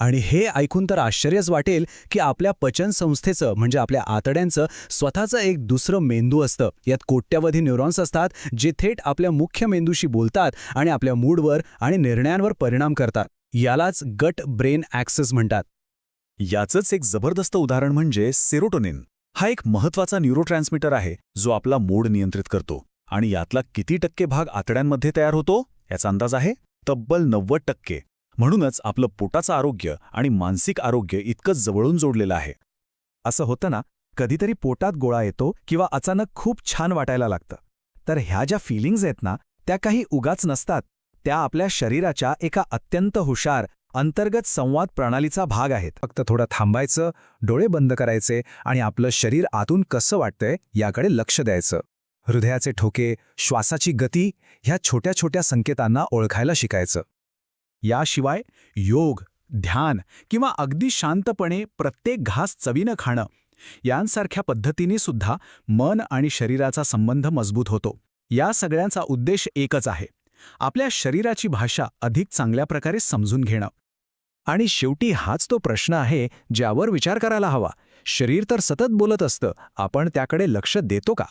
आणि हे ऐकून तर आश्चर्यच वाटेल की आपल्या पचन संस्थेचं म्हणजे आपल्या आतड्यांचं स्वतःचं एक दुसरं मेंदू असतं. यात कोट्यावधी न्यूरॉन्स असतात जे थेट आपल्या मुख्य मेंदूशी बोलतात आणि आपल्या मूडवर आणि निर्णयांवर परिणाम करतात. यालाच गट ब्रेन ॲक्सेस म्हणतात. याचंच एक जबरदस्त उदाहरण म्हणजे सेरोटोनिन. हा एक महत्त्वाचा न्यूरोट्रान्समीटर आहे जो आपला मूड नियंत्रित करतो. आणि यातला किती टक्के भाग आतड्यांमध्ये तयार होतो याचा अंदाज आहे तब्बल नव्वद टक्के. म्हणूनच आपलं पोटाचं आरोग्य आणि मानसिक आरोग्य इतकं जवळून जोडलेलं आहे. असं होतं ना कधीतरी पोटात गोळा येतो किंवा अचानक खूप छान वाटायला लागतं. तर ह्या ज्या फिलिंग्ज आहेत ना त्या काही उगाच नसतात. त्या आपल्या शरीराच्या एका अत्यंत हुशार अंतर्गत संवाद प्रणालीचा भाग आहेत. फक्त थोडं थांबायचं डोळे बंद करायचे आणि आपलं शरीर आतून कसं वाटतंय याकडे लक्ष द्यायचं. हृदयाचे ठोके श्वासाची गती ह्या छोट्या छोट्या संकेतांना ओळखायला शिकायचं. याशिवाय योग ध्यान किंवा अगदी शांतपणे प्रत्येक घास चवीनं खाणं यांसारख्या पद्धतीने सुद्धा मन आणि शरीराचा संबंध मजबूत होतो. या सगळ्यांचा उद्देश एकच आहे आपल्या शरीराची भाषा अधिक चांगल्या प्रकारे समजून घेणं. आणि शेवटी हाच तो प्रश्न आहे ज्यावर विचार करायला हवा. शरीर तर सतत बोलत असतं आपण त्याकडे लक्ष देतो का?